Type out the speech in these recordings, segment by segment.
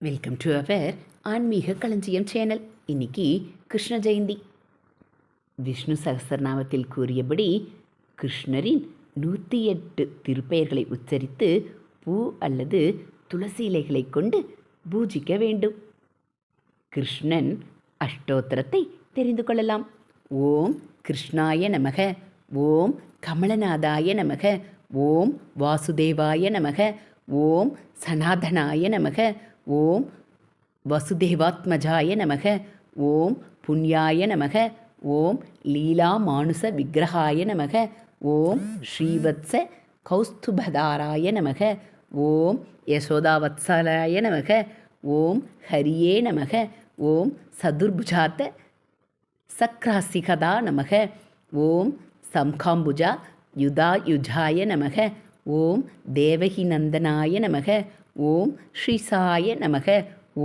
Welcome to our ஆன்மீக களஞ்சியம் channel இன்னைக்கு கிருஷ்ண ஜெயந்தி விஷ்ணு சகஸ்ரநாமத்தில் கூறியபடி கிருஷ்ணரின் நூற்றி எட்டு திருப்பெயர்களை உச்சரித்து பூ அல்லது துளசி இலைகளை கொண்டு பூஜிக்க வேண்டும். கிருஷ்ணன் அஷ்டோத்திரத்தை தெரிந்து கொள்ளலாம். ஓம் கிருஷ்ணாய நமக ஓம் கமலநாதாய நமக ஓம் வாசுதேவாய நமக ஓம் சனாதனாய நமக ஓம் வசுதேவாத்மஜாய நமக. ஓம் புண்ணியாய நமக. ஓம் லீலா மானுச விக்கிரகாய நமக. ஓம் ஸ்ரீவத்ச கௌஸ்துபதாராய நமக. ஓம் யசோதாவத்சலாய நமக. ஓம் ஹரியே நமக. ஓம் சதுர்புஜாத்த சக்ராசிகதா நமக. ஓம் சம்காம்புஜா யுதாயுஜாய நமக. ஓம் தேவகி நந்தனாய நமக ஓம் ஸ்ரீசாய நமக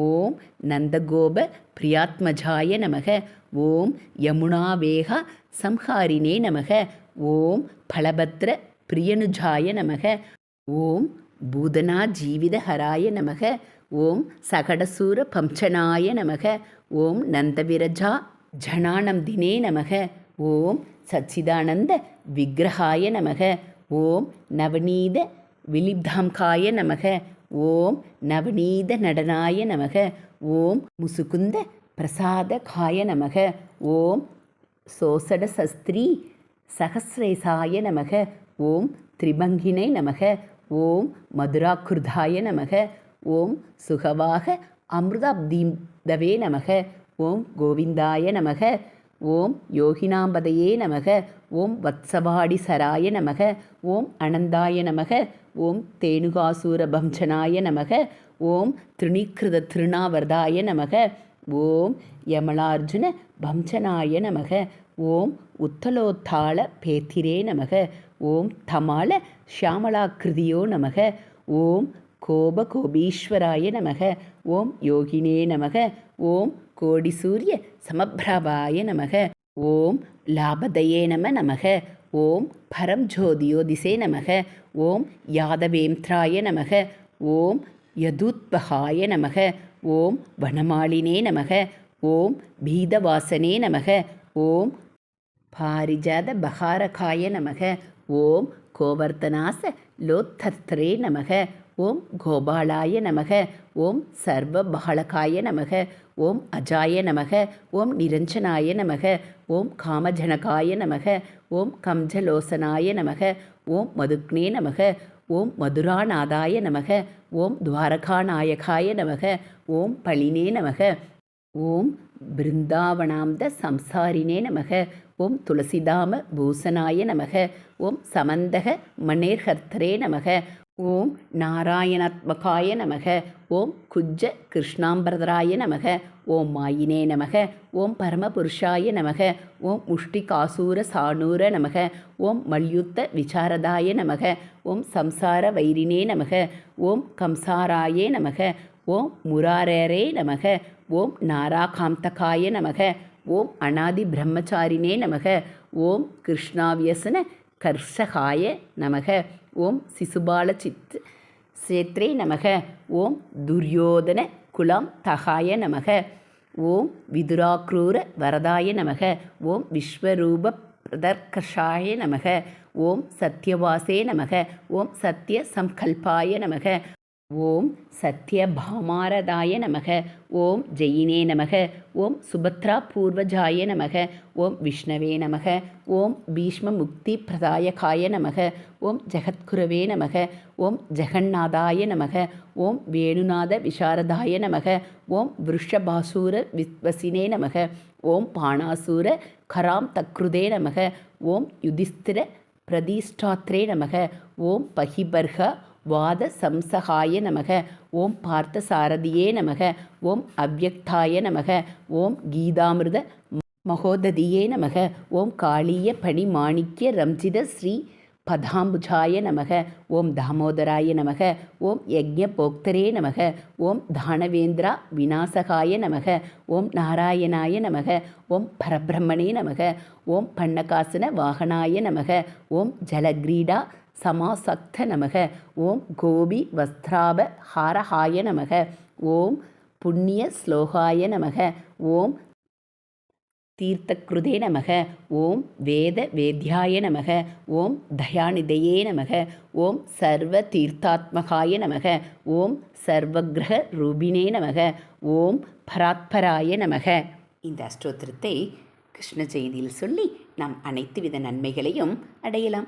ஓம் நந்தகோப பிரியாத்மஜாய நமக ஓம் யமுனாவேகா சம்ஹாரினே நமக ஓம் பலபத்ர பிரியனுஜாய நமக ஓம் பூதனா ஜீவிதஹராய நமக ஓம் சகடசூர பம்சனாய நமக ஓம் நந்தவிரஜா ஜனானந்தினே நமக ஓம் சச்சிதானந்த விக்கிரகாய நமக ஓம் நவநீத விலிப்தாம்காய நமக. ஓம் நவநீத நடனாய நமக. ஓம் முசுகுந்த பிரசாத காய நமக. ஓம் சோசட சஸ்திரி சகசிரேசாய நமக. ஓம் திரிபங்கினை நமக. ஓம் மதுராக்குர்தாய நமக. ஓம் சுகவாக அமிர்தாப்தீதவே நமக. ஓம் கோவிந்தாய நமக. ஓம் யோகினாம்பதையே நமக ஓம் வத்சவாடி சராய நமக ஓம் அனந்தாய நமக ஓம் தேனுகாசூர பம்சனாய நமக ஓம் திருணீக்கிருத திருணாவர்தாய நமக ஓம் யமலார்ஜுன பம்சனாய நமக ஓம் உத்தலோத்தாள பேத்திரே நமக ஓம் தமால ஷியாமலாக்கிருதியோ நமக ஓம் கோபகோபீஸ்வராய நமக ஓம் யோகினே நமக ஓம் கோடி சூரிய சமப்ரபாய நமக. ஓம் லாபதயே நம நமக. ஓம் பரம் ஜோதியோதிசே நமக. ஓம் யாதவேந்திராய நமக. ஓம் யதுத்பகாய நமக. ஓம் வனமாளினே நமக. ஓம் பீதவாசனே நமக. ஓம் பாரிஜாத பகாரகாய நமக. ஓம் கோவர்த்தனாச லோத்தத்ரே நமக. ஓம் கோபாலாய நமக ஓம் சர்வ பாலகாய நமக ஓம் அஜாய நமக ஓம் நிரஞ்சனாய நமக ஓம் காமஜனகாய நமக ஓம் கம்ஜலோசனாய நமக ஓம் மதுக்னே நமக ஓம் மதுராநாதாய நமக ஓம் துவாரகாநாயகாய நமக ஓம் பளினே நமக ஓம் பிருந்தாவனாம்த சம்சாரினே நமக ஓம் துளசிதாம பூசனாய நமக ஓம் சமந்தக மணேர்ஹர்த்தரே நமக ஓம் நாராயணாத்மகாய நமக ஓம் குஜ்ஜ கிருஷ்ணாம்பரதராய நமக ஓம் மாயினே நமக ஓம் பரமபுருஷாய நமக ஓம் முஷ்டிகாசூர சாணூர நமக ஓம் மல்யுத்த விசாரதாய நமக ஓம் சம்சார வைரினே நமக ஓம் கம்சாராயே நமக ஓம் முராரரே நமக ஓம் நாராகாந்தகாய நமக ஓம் அனாதி பிரம்மச்சாரினே நமக ஓம் கிருஷ்ணாவியசன கர்ஷகாய நமக ஓம் சிசுபால சித் சேத்ரே நமக. ஓம் துரியோதன குலாம் தகாய நமக. ஓம் விதுராக்ரூர வரதாய நமக. ஓம் விஸ்வரூப பிரதர்கஷாய நமக. ஓம் சத்யவாசே நமக. ஓம் சத்ய சங்கல்பாய நமக. ஓம் சத்யபாமாரதாய நமக ஓம் ஜெயினே நமக ஓம் சுபத்ரா பூர்வஜாய நமக ஓம் விஷ்ணவே நமக ஓம் பீஷ்ம முக்தி பிரதாயகாய நமக ஓம் ஜெகத்குரவே நமக ஓம் ஜெகநாதாய நமக ஓம் வேணுநாத விஷாரதாய நமக ஓம் விருஷபாசூர விஸ்வசினே நமக ஓம் பாணாசூர கராம் தக்ருதே நமக ஓம் யுதிஸ்திர பிரதிஷ்டாத்ரே நமக ஓம் பகிபர்க வாத சம்சகாய நமக. ஓம் பார்த்த சாரதியே நமக. ஓம் அவ்யக்தாய நமக. ஓம் கீதாமிருத மகோததியே நமக. ஓம் காளிய பணி மாணிக்ய ரம்ஜித ஸ்ரீ பதாம்புஜாய நமக ஓம் தாமோதராய நமக ஓம் யஜ்ய போக்தரே நமக ஓம் தானவேந்திரா விநாசகாய நமக ஓம் நாராயணாய நமக ஓம் பரபிரம்மணே நமக ஓம் பண்ணகாசன வாகனாய நமக ஓம் ஜலக்ரீடா சமாசக்த நமக ஓம் கோபி வஸ்திராப ஹாரஹாய நமக ஓம் புண்ணிய ஸ்லோகாய நமக ஓம் தீர்த்தக்ருதே நமக. ஓம் வேத வேத்யாய நமக. ஓம் தயாநிதையே நமக. ஓம் சர்வ தீர்த்தாத்மகாய நமக. ஓம் சர்வகிரக ரூபினே நமக. ஓம் பராத்பராய நமக. இந்த அஷ்டோத்திரத்தை கிருஷ்ண ஜெயந்தியில் சொல்லி நாம் அனைத்து வித நன்மைகளையும் அடையலாம்.